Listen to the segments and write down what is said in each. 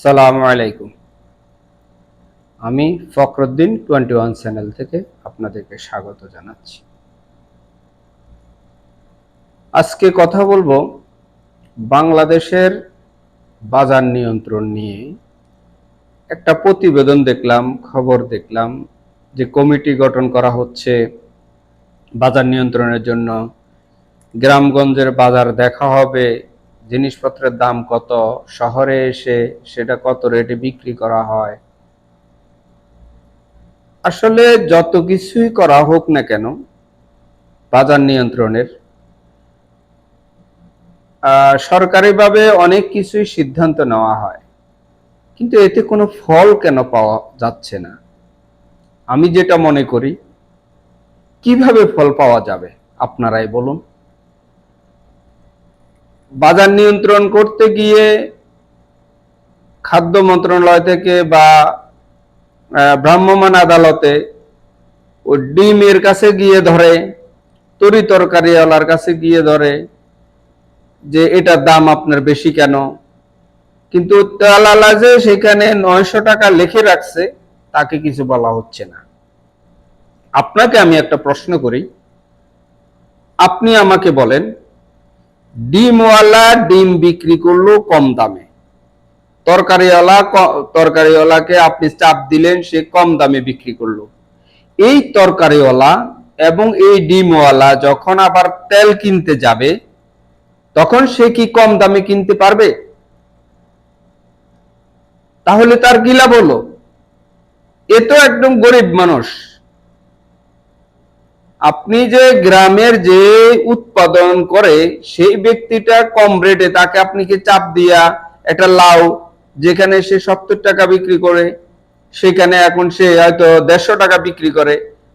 সালামু আলাইকুম। আমি ফখরুদ্দিন টোয়েন্টি ওয়ান চ্যানেল থেকে আপনাদেরকে স্বাগত জানাচ্ছি। আজকে কথা বলব বাংলাদেশের বাজার নিয়ন্ত্রণ নিয়ে। একটা প্রতিবেদন দেখলাম, খবর দেখলাম যে কমিটি গঠন করা হচ্ছে বাজার নিয়ন্ত্রণের জন্য। গ্রামগঞ্জের বাজার দেখা হবে জিনিসপত্রের দাম কত, শহরে এসে সেটা কত রেটে বিক্রি করা হয়? আসলে যত কিছুই করা হোক না কেন, বাজার নিয়ন্ত্রণের সরকারিভাবে অনেক কিছুই সিদ্ধান্ত নেওয়া হয়। কিন্তু এতে কোনো ফল কেন পাওয়া যাচ্ছে না? আমি যেটা মনে করি, কীভাবে ফল পাওয়া যাবে? আপনারাই বলুন। বাজার নিয়ন্ত্রণ করতে গিয়ে খাদ্য মন্ত্রণালয় থেকে বা আহ, ভ্রাম্যমাণ আদালতে ও ডিমের কাছে গিয়ে ধরে তরি তরকারিওয়ালার কাছে গিয়ে ধরে যে এটার দাম আপনার বেশি কেন? কিন্তু তেলালা যে সেখানে নয়শো টাকা লিখে রাখছে তাকে কিছু বলা হচ্ছে না। আপনাকে আমি একটা প্রশ্ন করি। আপনি আমাকে বলেন ডিমওয়ালা ডিম বিক্রি করল কম দামে। তরকারিওয়ালা তরকারিওয়ালাকে আপনি চাপ দিলেন, সে কম দামে বিক্রি করল। এই তরকারিওয়ালা এবং এই ডিমওয়ালা যখন আবার তেল কিনতে যাবে, তখন সে কি কম দামে কিনতে পারবে? তাহলে তার লাভ হলো? এ তো একদম গরিব মানুষ। আপনি যে গ্রামের যে উৎপাদন করে, সেই ব্যক্তিটা কম রেটে তাকে আপনি কি চাপ দিয়া একটা লাউ, যেখানে সে সত্তর টাকা বিক্রি করে, সেখানে এখন সে হয়তো দেড়শো টাকা বিক্রি করে,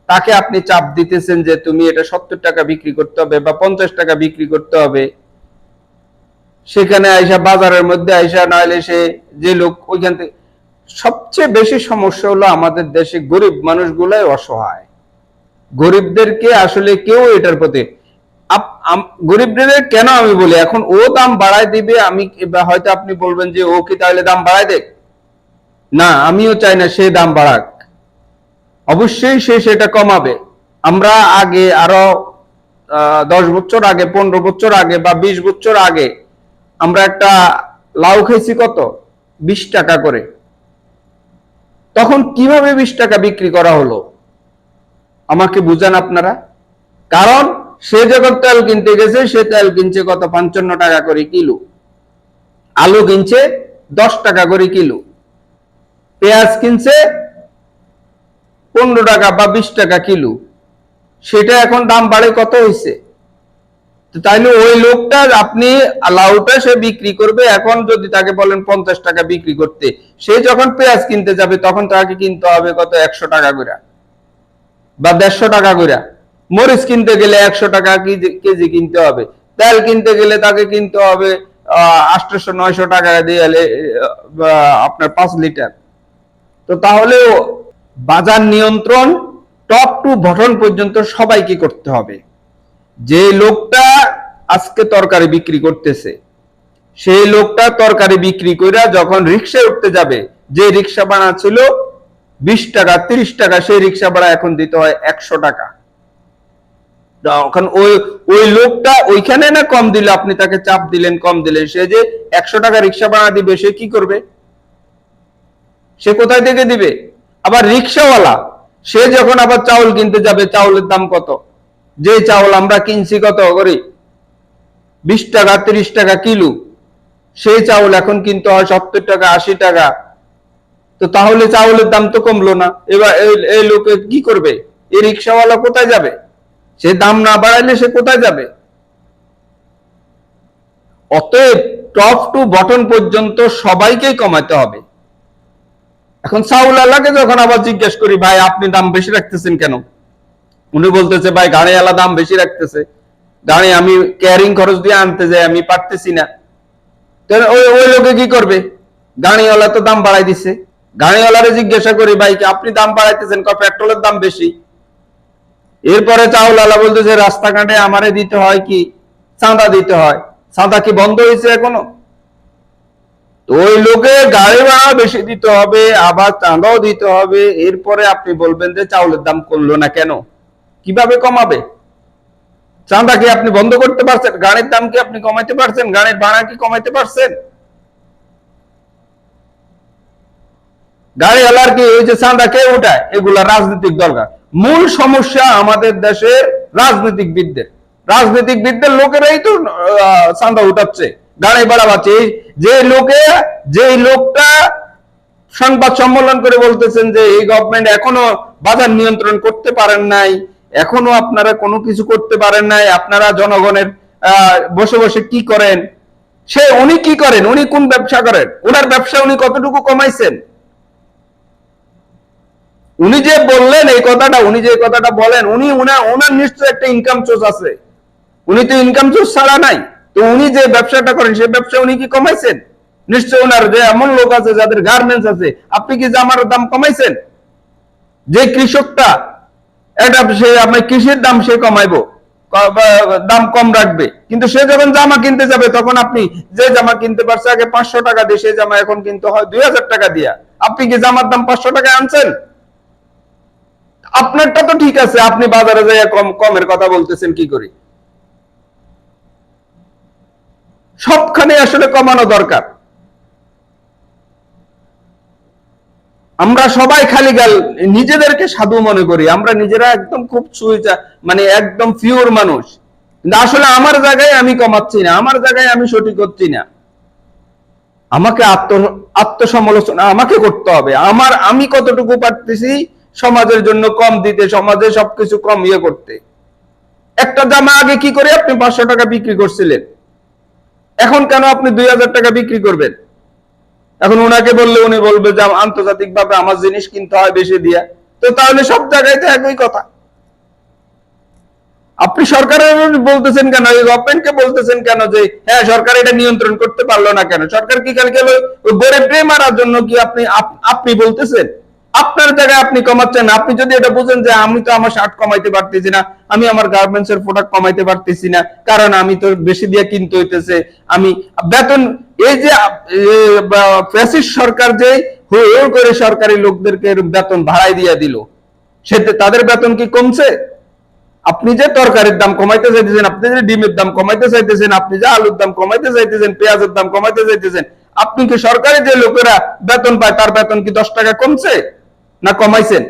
তাকে আপনি চাপ দিতেছেন যে তুমি এটা সত্তর টাকা বিক্রি করতে হবে বা পঞ্চাশ টাকা বিক্রি করতে হবে। সেখানে আইসা বাজারের মধ্যে আইসা নাহলে সে যে লোক ওইখান থেকে সবচেয়ে বেশি সমস্যা হলো আমাদের দেশে গরিব মানুষগুলাই অসহায়। গরিবদেরকে আসলে কেউ এটার প্রতি গরিবদের কেন আমি বলি? এখন ও দাম বাড়ায় দিবে, আমি হয়তো আপনি বলবেন যে ও কি তাহলে দাম বাড়ায় দেখ না, আমিও চাই না সে দাম বাড়াক। অবশ্যই সে সেটা কমাবে। আমরা আগে আরও দশ বছর আগে, পনেরো বছর আগে বা বিশ বছর আগে আমরা একটা লাউ খেয়েছি কত? বিশ টাকা করে। তখন কীভাবে বিশ টাকা বিক্রি করা হলো? আমাকে বুঝান আপনারা? কারণ সে যখন তেল কিনতে গেছে, সে তেল কিনছে কত? পঞ্চান্ন টাকা করে কিলো। আলু কিনছে দশ টাকা করে কিলো। পেঁয়াজ কিনছে পনেরো টাকা বা বিশ টাকা কিলো। সেটা এখন দাম বাড়ে কত হয়েছে তাইলে ওই লোকটা আপনি লাউটা সে বিক্রি করবে, এখন যদি তাকে বলেন পঞ্চাশ টাকা বিক্রি করতে, সে যখন পেঁয়াজ কিনতে যাবে, তখন তাকে কিনতে হবে কত? একশো টাকা করে। বা দেড়শো টাকা করে মরিচ কিনতে গেলে একশো টাকা কেজি কিনতে হবে। তেল কিনতে গেলে তাকে কিনতে হবে আটশো নয়শো টাকা দিয়ে আপনার পাঁচ লিটার। তো তাহলে বাজার নিয়ন্ত্রণ টপ টু বটন পর্যন্ত সবাইকে করতে হবে। যে লোকটা আজকে তরকারি বিক্রি করতেছে, সেই লোকটা তরকারি বিক্রি করে যখন রিক্সায় উঠতে যাবে, যে রিক্সা বানা ছিল বিশ টাকা, তিরিশ টাকা সেই রিক্সা ভাড়া এখন দিতে হয় একশো টাকা। তখন ওই ওই লোকটা ওইখানে না কম দিলে আপনি তাকে চাপ দিলেন, কম দিলেন? সে যে একশো টাকা রিক্সা ভাড়া দিবে, সে কি করবে? সে কোথায় থেকে দিবে? আবার রিক্সাওয়ালা, সে যখন আবার চাউল কিনতে যাবে, চাউলের দাম কত? যে চাউল আমরা কিনছি কত করে? বিশ টাকা, তিরিশ টাকা কিলো। সেই চাউল এখন কিনতে হয় সত্তর টাকা, আশি টাকা। তো তাহলে চাউলের দাম তো কমলো না। এবার এই- লোকে কি করবে? এই রিক্সাওয়ালা কোথায় যাবে? সে দাম না বাড়াইলে সে কোথায় যাবে? অতএব টপ টু বটন পর্যন্ত সবাইকেই কমাতে হবে। এখন চাউল আলাকে যখন আবার জিজ্ঞেস করি, ভাই, আপনি দাম বেশি রাখতেছেন কেন? উনি বলতেছে, ভাই গাড়ি আলা দাম বেশি রাখতেছে। গাড়ি আমি ক্যারিং খরচ দিয়ে আনতে যাই, আমি পারতেছি না। ওই লোকে কি করবে? গাড়িওয়ালা তো দাম বাড়াই দিছে। গাড়িওয়ালারে জিজ্ঞাসা করি, ভাই, কি আপনি দাম বাড়াইতেছেন? ক পেট্রোলের দাম বেশি? এরপরে চাউলওয়ালা বলতেছে, রাস্তাঘাটে আমারে দিতে হয় কি? চাঁদা দিতে হয়। চাঁদা কি বন্ধ হয়েছে এখনও? ওই লোকে গাড়ি ভাড়া বেশি দিতে হবে, আবার চাঁদাও দিতে হবে। এরপরে আপনি বলবেন যে চাউলের দাম কমলো না কেন? কীভাবে কমাবে? চাঁদা কি আপনি বন্ধ করতে পারছেন? গাড়ির দাম কি আপনি কমাইতে পারছেন? গাড়ির ভাড়া কি কমাইতে পারছেন? গাড়িওয়ালার কি ওই যে চাঁদা কে উঠায়? এগুলা রাজনৈতিক দরকার। মূল সমস্যা আমাদের দেশের রাজনীতিকবিদদের রাজনীতিকবিদদের লোকেরাই তো চাঁদা উঠাচ্ছে, গাড়ি ভাড়া যে লোকে লোকটা সংবাদ সম্মেলন করে বলতেছেন যে এই গভর্নমেন্ট এখনও বাজার নিয়ন্ত্রণ করতে পারেন নাই, এখনও আপনারা কোনো কিছু করতে পারেন নাই, আপনারা জনগণের বসে বসে কি করেন? সে উনি কি করেন? উনি কোন ব্যবসা করেন? ওনার ব্যবসা উনি কতটুকু কমাইছেন? উনি যে বললেন এই কথাটা, উনি যে কথাটা বলেন, উনি ওনার নিশ্চয় একটা ইনকাম সোর্স আছে। উনি তো ইনকাম সোর্স ছাড়া নাই। তো উনি যে ব্যবসাটা করেন সেই ব্যবসা উনি কি কমাইছেন? নিশ্চয় ওনার যে এমন লোক আছে, যাদের গার্মেন্টস আছে, আপনি কি জামার দাম কমাইছেন? যে কৃষকটা, এটা সে আপনার কৃষির দাম সে কমাইবো দাম কম রাখবে। কিন্তু সে যখন জামা কিনতে যাবে, তখন আপনি যে জামা কিনতে পারছে, আগে পাঁচশো টাকা দিয়ে, সে জামা এখন কিনতে হয় দুই হাজার টাকা দিয়া। আপনি কি জামার দাম পাঁচশো টাকা আনছেন? আপনারটা তো ঠিক আছে, আপনি বাজারে যাই কম কমের কথা বলতেছেন, কি করি? সবখানে আসলে কমানো দরকার। আমরা সবাই খালি গাল, নিজেদেরকে সাধু মনে করি, আমরা নিজেরা একদম খুব সুইচা মানে একদম পিওর মানুষ। কিন্তু আসলে আমার জায়গায় আমি কমাচ্ছি না, আমার জায়গায় আমি সঠিক হচ্ছি না। আমাকে আত্ম আত্মসমালোচনা আমাকে করতে হবে। আমার আমি কতটুকু পারতেছি সমাজের জন্য কম দিতে, সমাজে সবকিছু কম ইয়ে করতে। একটা জামা আগে কি করে আপনি পাঁচশো টাকা বিক্রি করছিলেন? এখন কেন আপনি দুই হাজার টাকা বিক্রি করবেন? এখন ওনাকে বললে উনি বলবে যে আন্তর্জাতিক ভাবে আমার জিনিস কিনতে হয় বেশি দিয়া। তো তাহলে সব জায়গায় তো একই কথা। আপনি সরকারের বলতেছেন কেন? গভর্নমেন্টকে বলতেছেন কেন যে হ্যাঁ সরকার এটা নিয়ন্ত্রণ করতে পারল না কেন? সরকার কি কালকে ওই গরিবকে মারার জন্য কি আপনি আপনি বলতেছেন? আপনার জায়গায় আপনি কমাচ্ছেন আপনি যদি এটা বুঝেন যে আমি তো আমার শার্ট কমাইতে পারতেছি না, আমি আমার গার্মেন্টস এর প্রোডাক্ট কমাইতে পারতেছি না, কারণ আমি তো বেশি দিয়ে কিনতে হইতেছে। আমি বেতন, এই যে ফ্যাসিস্ট সরকার যে হু হু করে সরকারি লোকদেরকে বেতন ভাড়াই দিয়ে দিল, সেতে তাদের বেতন কি কমছে? আপনি যে তরকারির দাম কমাইতে চাইতেছেন, আপনি যে ডিমের দাম কমাইতে চাইতেছেন, আপনি যে আলুর দাম কমাইতে চাইতেছেন, পেঁয়াজের দাম কমাইতে চাইতেছেন, আপনি কি সরকারি যে লোকেরা বেতন পায়, তার বেতন কি দশ টাকা কমছে? না কমাইছেন?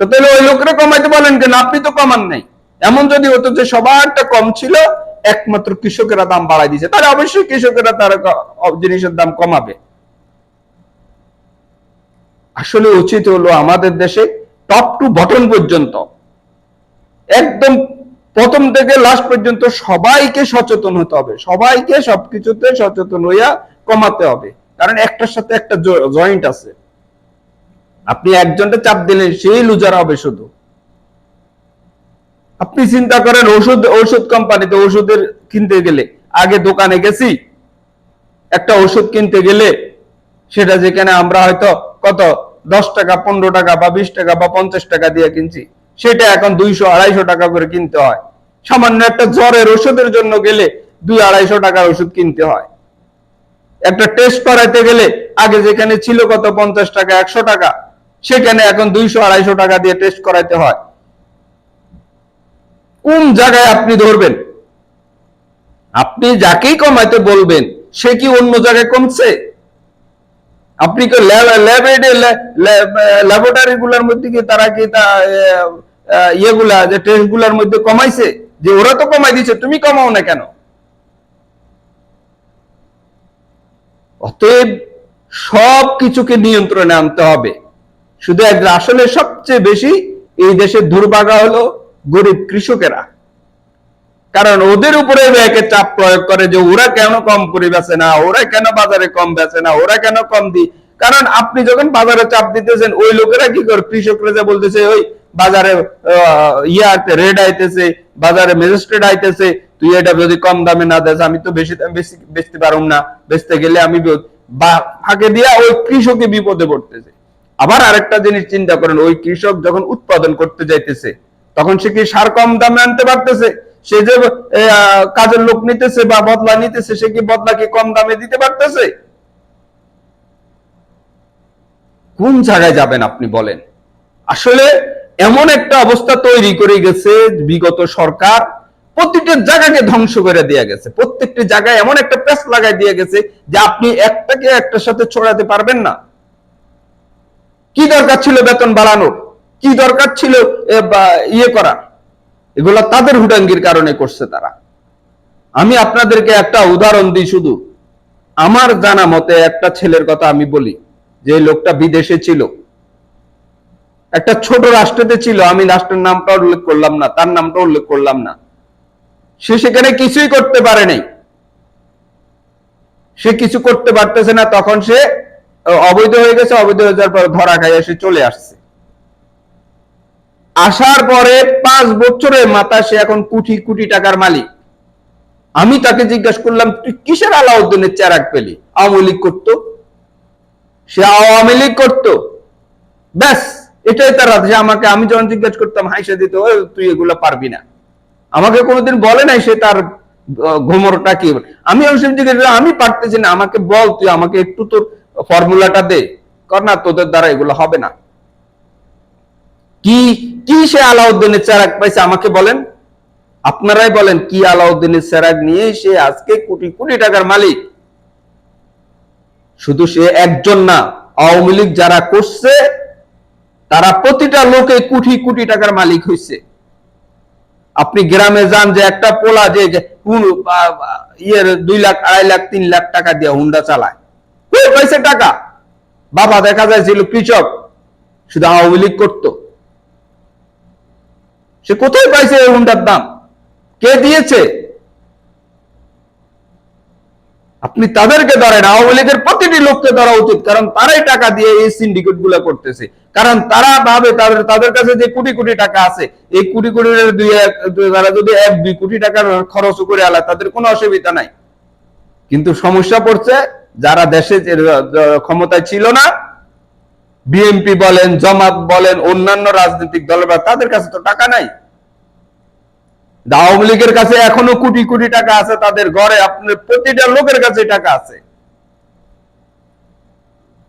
তাহলে ওই লোকেরা কমাইতে বলেন কেন? আপনি তো কমান নাই। এমন যদি হতো যে সবারটা কম ছিল, একমাত্র কৃষকেরা দাম বাড়াই দিয়েছে তাহলে অবশ্যই কৃষকেরা তার জিনিসের দাম কমাবে। আসলে উচিত হলো আমাদের দেশে টপ টু বটন পর্যন্ত, একদম প্রথম থেকে লাস্ট পর্যন্ত সবাইকে সচেতন হতে হবে। সবাইকে সবকিছুতে সচেতন হইয়া কমাতে হবে। কারণ একটার সাথে একটা জয়েন্ট আছে। আপনি একজনটা চাপ দিলেন সেই লুজার হবে শুধু। আপনি চিন্তা করেন ওষুধ ওষুধ কোম্পানিতে ওষুধের কিনতে গেলে, আগে দোকানে গেছি, একটা ওষুধ কিনতে গেলে, সেটা যেখানে আমরা হয়তো কত, দশ টাকা, পনেরো টাকা বা বিশ টাকা বা পঞ্চাশ টাকা দিয়ে কিনছি, সেটা এখন দুইশো, আড়াইশো টাকা করে কিনতে হয়। সামান্য একটা জ্বরের ওষুধের জন্য গেলে দুই, আড়াইশো টাকার ওষুধ কিনতে হয়। একটা টেস্ট করাইতে গেলে আগে যেখানে ছিল কত, পঞ্চাশ টাকা, একশো টাকা সেখানে এখন দুইশো, আড়াইশো টাকা দিয়ে টেস্ট করাইতে হয়। কোন জায়গায় আপনি ধরবেন? আপনি যাকেই কমাইতে বলবেন, সে কি অন্য জায়গায় কমছে? আপনি কি ল্যাবরেটরি গুলার মধ্যে কি তারা কি তা ইয়েগুলা, যে টেস্টগুলার মধ্যে কমাইছে? যে ওরা তো কমাই দিচ্ছে তুমি কমাও না কেন? অতএব সব কিছুকে নিয়ন্ত্রণে আনতে হবে। শুধু এক- আসলে সবচেয়ে বেশি এই দেশের দুর্ভাগা হলো গরিব কৃষকেরা। কারণ ওদের উপরে ব্যাকে চাপ প্রয়োগ করে যে ওরা কেন কম করে বেচে না, ওরা কেন বাজারে কম বেচে না, ওরা কেন কম দি কারণ আপনি যখন বাজারে চাপ দিতেছেন, ওই লোকেরা কি করে? কৃষকরা যে বলতেছে, ওই বাজারে ইয়ে রেড আইতেছে, বাজারে ম্যাজিস্ট্রেট আইতেছে, তুই এটা যদি কম দামে না দেস, আমি তো বেশি দাম বেশি, বেচতে পারুম না, বেচতে গেলে আমি বা ফাঁকে দিয়া ওই কৃষকে বিপদে পড়তেছে। আবার আরেকটা জিনিস চিন্তা করেন, ওই কৃষক যখন উৎপাদন করতে যাইতেছে, তখন সে কি সার কম দামে আনতে পারতেছে? সে যে কাজের লোক নিতেছে বা বদলা নিতেছে, সে কি বদলা কি কম দামে দিতে পারতেছে? কোন জায়গায় যাবেন আপনি বলেন? আসলে এমন একটা অবস্থা তৈরি করে গেছে, বিগত সরকার প্রতিটা জায়গাকে ধ্বংস করে দিয়ে গেছে। প্রত্যেকটি জায়গায় এমন একটা প্রেস লাগাই দিয়ে গেছে যে আপনি একটাকে একটার সাথে ছড়াতে পারবেন না। কি দরকার ছিল বেতন বাড়ানোর? কি দরকার ছিল ইয়ে করার? এগুলো তাদের হুডাঙ্গির কারণে করছে তারা। আমি আপনাদেরকে একটা উদাহরণ দিই শুধু। আমার জানা মতে একটা ছেলের কথা আমি বলি, যে লোকটা বিদেশে ছিল। একটা ছোট রাষ্ট্রতে ছিল, আমি রাষ্ট্রের নামটা উল্লেখ করলাম না, তার নামটা উল্লেখ করলাম না। সে সেখানে কিছুই করতে পারে নাই। সে কিছু করতে পারতেছে না, তখন সে অবৈধ হয়ে গেছে, অবৈধ হয়ে যাওয়ার পর ধরা খাইয়া সে চলে আসছে। আসার পরে পাঁচ বছরের মাথা সে এখন কোটি কোটি টাকার মালিক। আমি তাকে জিজ্ঞাসা করলাম, তুই কিসের আলাউদ্দিনের চেরাক পেলি? আওয়ামী লীগ করতো। সে আওয়ামী লীগ করতো। ব্যাস, এটাই তার রাত আমাকে, আমি যখন জিজ্ঞাসা করতাম হাইসা দিত তুই এগুলো পারবি না? আমাকে কোনোদিন বলে নাই সে তার ঘুমরটা কি? আমি জিজ্ঞেস আমি পারতেছি না, আমাকে বল, তুই আমাকে একটু তোর ফর্মুলাটা দে। কর না, তোদের দ্বারা এগুলো হবে না। কি কি সে আলাউদ্দিনের চেরাক পাইছে আমাকে বলেন? আপনারাই বলেন, কি আলাউদ্দিনের চেরাক নিয়ে সে আজকে কোটি কোটি টাকার মালিক? শুধু সে একজন না, আওয়ামী লীগ যারা করছে, তারা প্রতিটা লোকে কোটি কোটি টাকার মালিক হয়েছে আপনি গ্রামে যান যে একটা পোলা যে ইয়ের দুই লাখ, আড়াই লাখ, তিন লাখ টাকা দিয়ে হুন্ডা চালায়। কই পাইছে টাকা। বাবা, দেখা যায় ছিল কৃষক, শুধু আওয়ামী লীগ করতো। সে কোথায় পাইছে এই হুন্ডার দাম? কে দিয়েছে? আপনি তাদেরকে ধরেন, আওয়ামী লীগের প্রতিটি লোককে ধরা উচিত, কারণ তারাই টাকা দিয়ে এই সিন্ডিকেটগুলা করতেছে। কারণ তারা ভাবে তাদের তাদের কাছে যে কোটি কোটি টাকা আছে, এই কোটি কোটি তারা যদি এক, দুই কোটি টাকার খরচ করে আলা তাদের কোনো অসুবিধা নাই। কিন্তু সমস্যা পড়ছে যারা দেশে ক্ষমতায় ছিল না, বিএনপি বলেন, জামাত বলেন, অন্যান্য রাজনৈতিক দলের, তাদের কাছে তো টাকা নাই। আওয়ামী লীগের কাছে এখনও কোটি কোটি টাকা আছে তাদের ঘরে আপনার প্রতিটা লোকের কাছে টাকা আছে।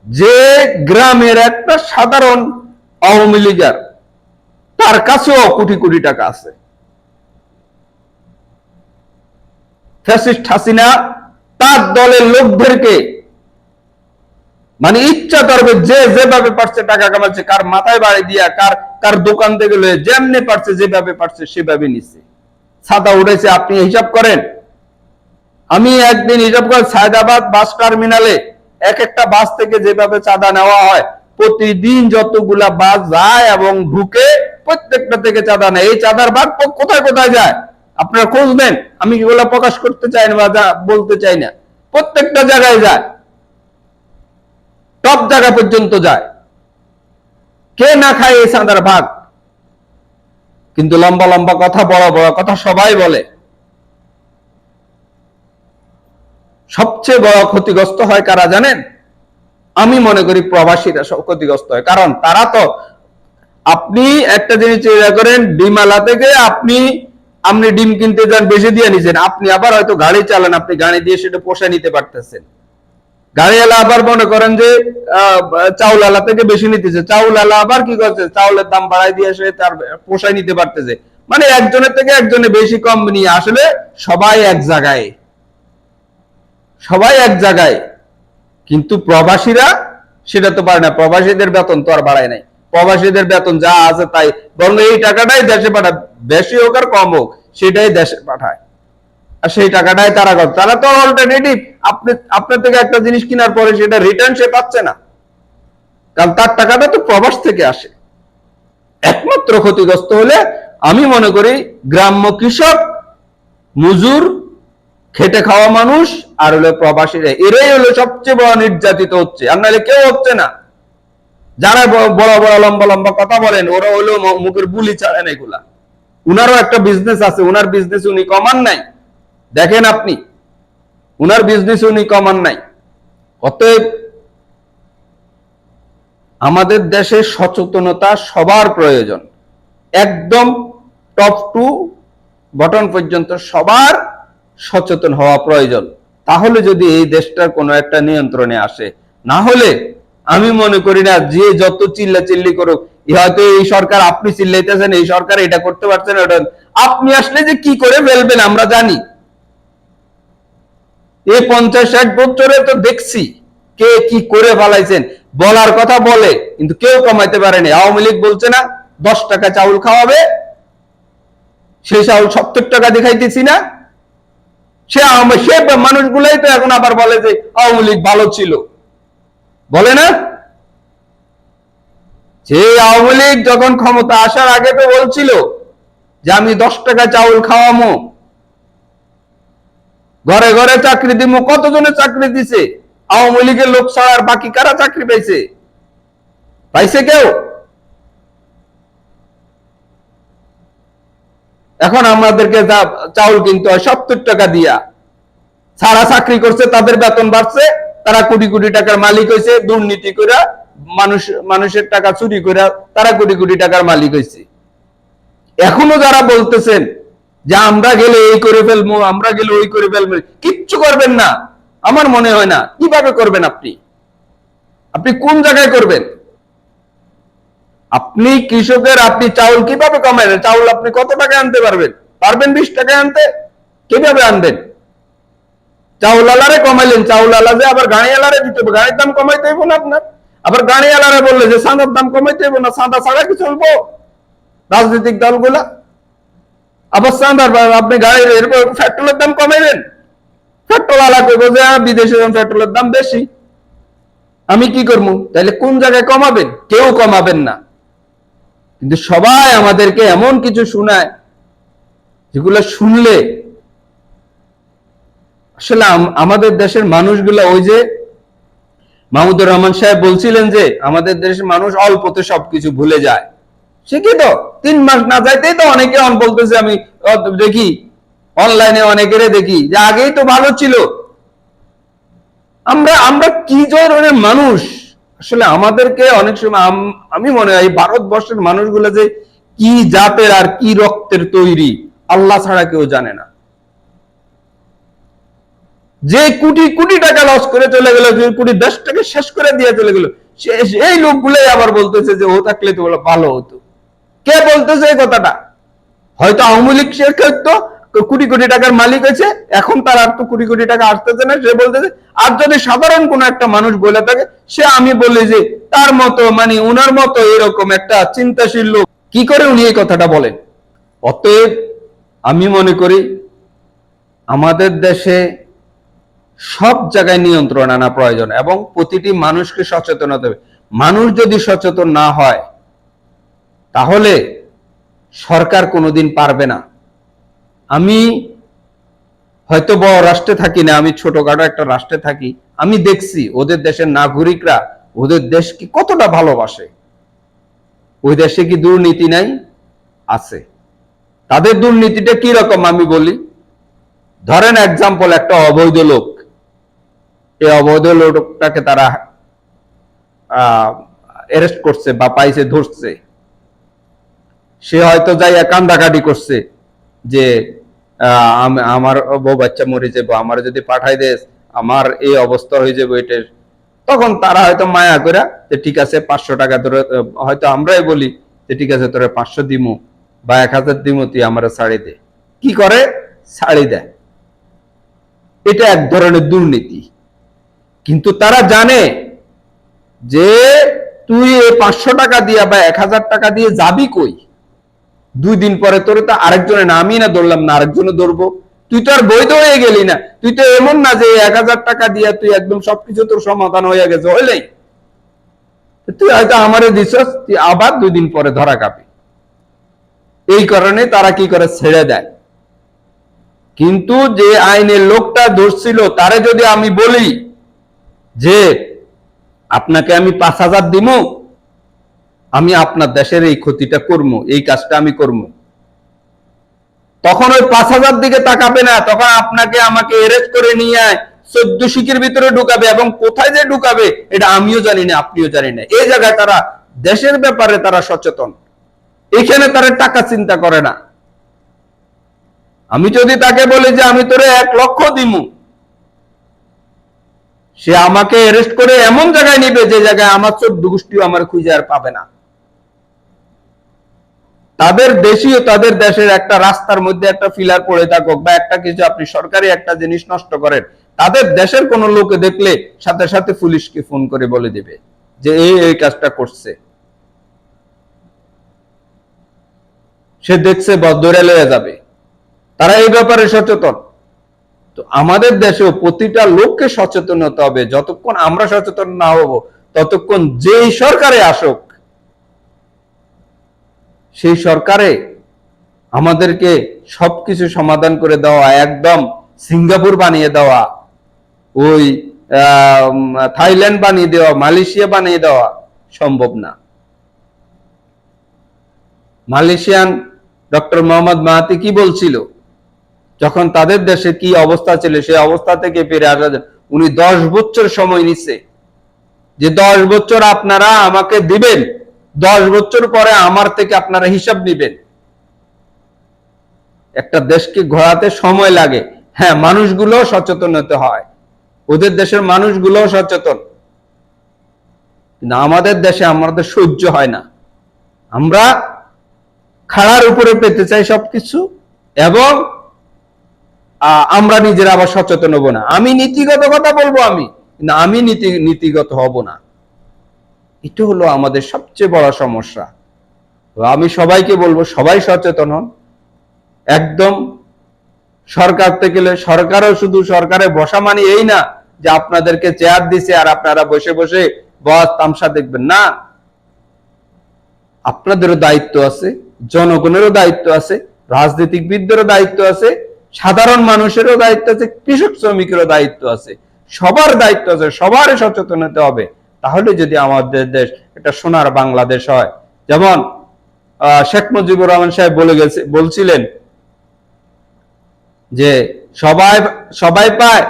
যে গ্রামের একটা সাধারণ আওয়ামী লীগের, তার কাছেও কোটি কোটি টাকা আছে। ফ্যাসিস্ট হাসিনা তার দলের লোকদেরকে মানে ইচ্ছা করবে যে যেভাবে পারছে টাকা কামাচ্ছে, কার মাথায় বাড়ি দিয়া, কার কার দোকান থেকে লয়ে যেমনি পারছে, যেভাবে পারছে সেভাবে নিচ্ছে। ছাতা উঠেছে, আপনি হিসাব করেন। আমি একদিন হিসাব করে সায়দাবাদ বাস টার্মিনালে এক একটা বাস থেকে যেভাবে চাঁদা নেওয়া হয়, প্রতিদিন যতগুলা বাস যায় এবং ঢুকে, প্রত্যেকটা থেকে চাঁদা নেয়। এই চাঁদার ভাগ কোথায় কোথায় যায়? আপনারা খোঁজ নেন। আমি এগুলো প্রকাশ করতে চাই না বা বলতে চাই না। প্রত্যেকটা জায়গায় যায়। সব জায়গা পর্যন্ত যায়। কে না খায় এই চাঁদার ভাগ? কিন্তু লম্বা লম্বা কথা, বড় বড় কথা সবাই বলে। সবচেয়ে বড় ক্ষতিগ্রস্ত হয় কারা জানেন? আমি মনে করি প্রবাসীরা সব ক্ষতিগ্রস্ত হয়। কারণ তারা তো আপনি একটা জিনিস চিন্তা করেন ডিমালা থেকে আপনি আপনি ডিম কিনতে যান বেশি দিয়ে নিছেন। আপনি আবার হয়তো গাড়ি চালান আপনি গাড়ি দিয়ে সেটা পোষা নিতে পারতেছেন। গাড়িওয়ালা আবার মনে করেন যে আহ, চাউল আলা থেকে বেশি নিতেছে। চাউল আলা আবার কি করছে? চাউলের দাম বাড়াই দিয়ে সে তার পোষায় নিতে পারতেছে। মানে একজনের থেকে একজনে বেশি কম নিয়ে আসলে সবাই এক জায়গায়। সবাই এক জায়গায়। কিন্তু প্রবাসীরা সেটা তো পারে না। প্রবাসীদের বেতন তো আর বাড়ায় নাই। প্রবাসীদের বেতন যা আছে তাই। বরং এই টাকাটাই দেশে পাঠায়। বেশি হোক আর কম হোক, সেটাই দেশে পাঠায়। আর সেই টাকাটাই তারা করে। তারা তো অল্টারনেটিভ আপনি, আপনার থেকে একটা জিনিস কেনার পরে সেটা রিটার্ন সে পাচ্ছে না। কারণ তার টাকাটা তো প্রবাস থেকে আসে। একমাত্র ক্ষতিগ্রস্ত হলে আমি মনে করি গ্রাম্য কৃষক, মজুর, খেটে খাওয়া মানুষ আর হলো প্রবাসীরা এরাই হলো সবচেয়ে বড় নির্যাতিত হচ্ছে। আর নাহলে কেউ হচ্ছে না। যারা বড় বড়, লম্বা লম্বা কথা বলেন, ওরা হলো মুখের বুলি ছাড়েন এগুলা। উনারও একটা বিজনেস আছে, উনার বিজনেস উনি কমান নাই। দেখেন আপনি, উনার বিজনেস উনি কমান নাই। অতএব আমাদের দেশে সচেতনতা সবার প্রয়োজন। একদম টপ টু বটন পর্যন্ত সবার সচেতন হওয়া প্রয়োজন। তাহলে যদি এই দেশটার কোনো একটা নিয়ন্ত্রণে আসে, না হলে আমি মনে করি না, যে যত চিল্লা চিল্লি করুক হয়তো এই সরকার আপনি চিল্লাইতেছেন, এই সরকার এটা করতে পারছেন ওটা আপনি আসলে যে কি করে ফেলবেন আমরা জানি। এই পঞ্চাশ ষাট বছরে তো দেখছি কে কি করে ফেলাইছেন। বলার কথা বলে, কিন্তু কেউ কমাইতে পারেনি আওয়ামী লীগ বলছে না, দশ টাকা চাউল খাওয়াবে সেই চাউল সত্তর টাকা দেখাইতেছি না। সে সে মানুষগুলাই তো এখন আবার বলে যে আওয়ামী লীগ ভালো ছিল। বলে না? যে আওয়ামী লীগ যখন ক্ষমতা আসার আগে তো বলছিল যে আমি দশ টাকা চাউল খাওয়ামো। ঘরে ঘরে চাকরি দিব কতজনে চাকরি দিছে? আওয়ামী লীগের লোক ছাড়া আর বাকি কারা চাকরি পাইছে? পাইছে কেউ? এখন আমাদেরকে চাউল কিনতে হয়, সত্তর টাকা দিয়া। সারা চাকরি করছে, তাদের বেতন বাড়ছে। তারা কোটি কোটি টাকার মালিক হয়েছে, দুর্নীতি করে মানুষ, মানুষের টাকা চুরি করে তারা কোটি কোটি টাকার মালিক হয়েছে। এখনও যারা বলতেছেন যে আমরা গেলে এই করে ফেলব, আমরা গেলে ওই করে ফেলব, কিচ্ছু করবেন না। আমার মনে হয় না। কীভাবে করবেন আপনি? আপনি কোন জায়গায় করবেন? আপনি কৃষকের, আপনি চাউল কীভাবে কমাবেন? চাউল আপনি কত টাকায় আনতে পারবেন? পারবেন বিশ টাকায় আনতে? কীভাবে আনবেন? চাউল আলারে কমাইলেন চাউল আলা যে আবার গাড়ি আলারে দিতে হবে গাড়ির দাম কমাইতে হইব না আপনার? আবার গাড়ি আলারে বললে যে সাদার দাম কমাইতে হইব না সাদা ছাড়া কি চলবো রাজনৈতিক দলগুলা? আবার সাদার আপনি গাড়ির এরপর পেট্রোলের দাম কমাইলেন। পেট্রোল আলা করব যে হ্যাঁ, বিদেশে পেট্রোলের দাম বেশি আমি কি করব? তাহলে কোন জায়গায় কমাবেন? কেউ কমাবেন না। কিন্তু সবাই আমাদেরকে এমন কিছু শোনায় যেগুলো শুনলে আসলে আমাদের দেশের মানুষগুলো ওই যে মাহমুদুর রহমান সাহেব বলছিলেন যে, আমাদের দেশের মানুষ অল্পতে সবকিছু ভুলে যায়। সে কি তো, তিন মাস না যাইতেই তো অনেকে অন বলতেছে, আমি দেখি অনলাইনে অনেকের দেখি, যে আগেই তো ভালো ছিল। আমরা আমরা কি ধরনের মানুষ? আসলে আমাদেরকে অনেক সময় আমি মনে হয় ভারতবর্ষের মানুষগুলো যে কি জাতের আর কি রক্তের তৈরি, আল্লাহ ছাড়া কেউ জানে না। যে কোটি কোটি টাকা লস করে চলে গেল, যে কোটি দেশটাকে শেষ করে দিয়ে চলে গেল এই লোকগুলোই আবার বলতেছে যে ও থাকলে তো ভালো হতো। কে বলতেছে এই কথাটা? হয়তো আওয়ামী লীগ সে করতো কোটি কোটি টাকার মালিক হয়েছে, এখন তার আর তো কোটি কোটি টাকা আসতেছে না, সে বলতেছে, আর যদি সাধারণ কোন একটা মানুষ বলে থাকে, সে আমি বলি যে তার মতো মানে উনার মতো এরকম একটা চিন্তাশীল লোক, কি করে উনি এই কথাটা বলেন? অতএব আমি মনে করি, আমাদের দেশে সব জায়গায় নিয়ন্ত্রণ আনা প্রয়োজন এবং প্রতিটি মানুষকে সচেতন হতে হবে। মানুষ যদি সচেতন না হয়, তাহলে সরকার কোনোদিন পারবে না। আমি হয়তো বড় রাষ্ট্রে থাকি না, আমি ছোটখাটো একটা রাষ্ট্রে থাকি, আমি দেখছি ওদের দেশের নাগরিকরা ওদের দেশকে কতটা ভালোবাসে। ওই দেশে কি দুর্নীতি নাই? আছে। তাদের দুর্নীতিটা কি রকম আমি বলি? ধরেন এক্সাম্পল একটা অবৈধ লোক। এই অবৈধ লোকটাকে তারা অ্যারেস্ট করছে বা পাইছে, ধরছে। সে হয়তো যাইয়া কান্দাকাটি করছে যে আমার বউ বাচ্চা মরে যাব আমার যদি পাঠাই দেস, আমার এই অবস্থা হয়ে যাবে এটার। তখন তারা হয়তো মায়া করে যে, ঠিক আছে, পাঁচশো টাকা ধরে, হয়তো আমরাই বলি যে, ঠিক আছে, তোরা পাঁচশো দিমু বা এক হাজার দিমু, তুই আমার ছাড়ি দে। কি করে? ছাড়ি দেয়। এটা এক ধরনের দুর্নীতি। কিন্তু তারা জানে যে তুই এই পাঁচশো টাকা দিয়া বা এক হাজার টাকা দিয়ে যাবি কই? দুই দিন পরে তোরে তো আরেকজনে না না ধরলাম না, আরেকজনে ধরবো। তুই তো আর বৈধ হয়ে গেলি না। তুই তো এমন না যে এক হাজার টাকা দিয়া তুই একদম সবকিছু তোর সমাধান হয়ে গেছে, হইলেই। তুই হয়তো আমারে দিছস, তুই আবার দুই দিন পরে ধরা খাবি। এই কারণে তারা কি করে? ছেড়ে দেয়। কিন্তু যে আইনের লোকটা ধরছিল, তারে যদি আমি বলি যে আপনাকে আমি পাঁচ হাজার দিব আমি আপনার দেশের এই ক্ষতিটা করব এই কাজটা আমি করব তখন ওই পাঁচ হাজার দিকে তাকাবে না, তখন আপনাকে আমাকে এরেস্ট করে নিয়ে আয়, চোদ্দ শিখের ভিতরে ঢুকাবে এবং কোথায় যে ঢুকাবে, এটা আমিও জানি না, আপনিও জানি না। এই জায়গায় তারা, দেশের ব্যাপারে তারা সচেতন। এখানে তারা টাকা চিন্তা করে না। আমি যদি তাকে বলি যে, আমি তোরে এক লক্ষ দিমু সে আমাকে অ্যারেস্ট করে এমন জায়গায় নিবে যে জায়গায় আমার চোদ্দ গোষ্ঠীও আমার খুঁজে আর পাবে না। তাদের দেশীয় তাদের দেশের একটা রাস্তার মধ্যে একটা ফিলার পড়ে থাকুক বা একটা কিছু আপনি সরকারি একটা জিনিস নষ্ট করেন, তাদের দেশের কোন লোকে দেখলে সাথে সাথে পুলিশকে ফোন করে বলে দিবে যে এই এই কাজটা করছে। সে দেখছে বা ধরে লয়ে যাবে। তারা এই ব্যাপারে সচেতন। তো আমাদের দেশেও প্রতিটা লোককে সচেতন হতে হবে। যতক্ষণ আমরা সচেতন না হব, ততক্ষণ যেই সরকারে আসুক, সেই সরকারে আমাদেরকে সবকিছু সমাধান করে দেওয়া, একদম সিঙ্গাপুর বানিয়ে দেওয়া, ওই থাইল্যান্ড বানিয়ে দেওয়া, মালয়েশিয়া বানিয়ে দেওয়া সম্ভব না। মালয়েশিয়ান ডক্টর মোহাম্মদ মাহাতি কি বলছিল? যখন তাদের দেশে কি অবস্থা ছিল, সেই অবস্থা থেকে ফিরে আসা। উনি দশ বছর সময় নিচ্ছে। যে দশ বছর আপনারা আমাকে দিবেন, দশ বছর পরে আমার থেকে আপনারা হিসাব নিবেন। একটা দেশকে ঘোরাতে সময় লাগে। হ্যাঁ মানুষগুলো সচেতন হতে হয়। ওদের দেশের মানুষগুলো সচেতন। কিন্তু আমাদের দেশে আমাদের সহ্য হয় না। আমরা খাড়ার উপরে পেতে চাই সবকিছু এবং আমরা নিজেরা আবার সচেতন হব না। আমি নীতিগত কথা বলব আমি, কিন্তু আমি নীতি, নীতিগত হব না। এটা হলো আমাদের সবচেয়ে বড় সমস্যা। আমি সবাইকে বলব, সবাই সচেতন হন। একদম সরকার থেকে গেলে সরকারও শুধু সরকারে বসা মানে এই না যে আপনাদেরকে চেয়ার দিছে আর আপনারা বসে বসে বস তামসা দেখবেন। না, আপনাদেরও দায়িত্ব আছে, জনগণেরও দায়িত্ব আছে, রাজনীতিকবিদদেরও দায়িত্ব আছে সাধারণ মানুষেরও দায়িত্ব আছে, কৃষক শ্রমিকেরও দায়িত্ব আছে। সবার দায়িত্ব আছে সবার সচেতন হতে হবে। তাহলে যদি আমাদের দেশ একটা সোনার বাংলাদেশ হয়। যেমন শেখ মুজিবুর রহমান সাহেব বলে গেছে, বলছিলেন যে, সবাই সবাই পায়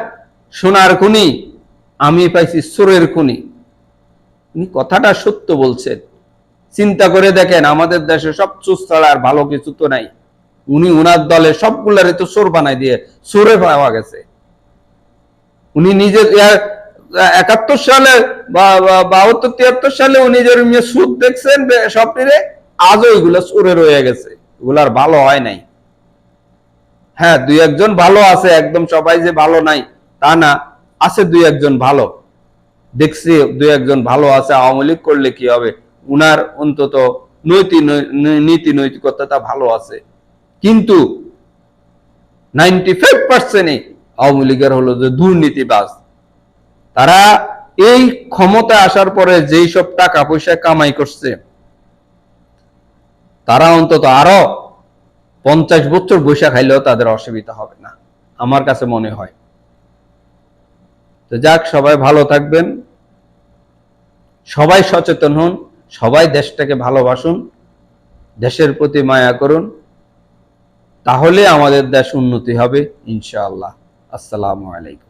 সোনার খুনি, আমি পাইছি সুরের খুনি। উনি কথাটা সত্য বলছেন। চিন্তা করে দেখেন, আমাদের দেশে সব চুস ছাড়া আর ভালো কিছু তো নাই। উনি উনার দলে সবগুলারই তো চোর বানাই দিয়ে চোরে পাওয়া গেছে। উনি নিজে একাত্তর সালে বাহাত্তর, তিয়াত্তর সালে উনি যে সুদ দেখছেন স্বপ্নে আজও এগুলো চোরে রয়ে গেছে। এগুলো আর ভালো হয় নাই। হ্যাঁ দুই একজন ভালো আছে, একদম সবাই যে ভালো নাই তা না, আছে দুই একজন ভালো। দেখছি দুই একজন ভালো আছে, আওয়ামী লীগ করলে কি হবে? উনার অন্তত নৈতিক নীতি, নৈতিকতা ভালো আছে। কিন্তু নাইনটি ফাইভ পার্সেন্টই আওয়ামী লীগের হলো যে দুর্নীতিবাজ। তারা এই ক্ষমতা আসার পরে যেই সব টাকা পয়সা কামাই করছে, তারা অন্তত আরও পঞ্চাশ বছর বৈশা খাইলেও তাদের অসুবিধা হবে না, আমার কাছে মনে হয়। তো যাক, সবাই ভালো থাকবেন, সবাই সচেতন হন, সবাই দেশটাকে ভালোবাসুন, দেশের প্রতি মায়া করুন। তাহলে আমাদের দেশ উন্নতি হবে ইনশাআল্লাহ। আসসালামু আলাইকুম।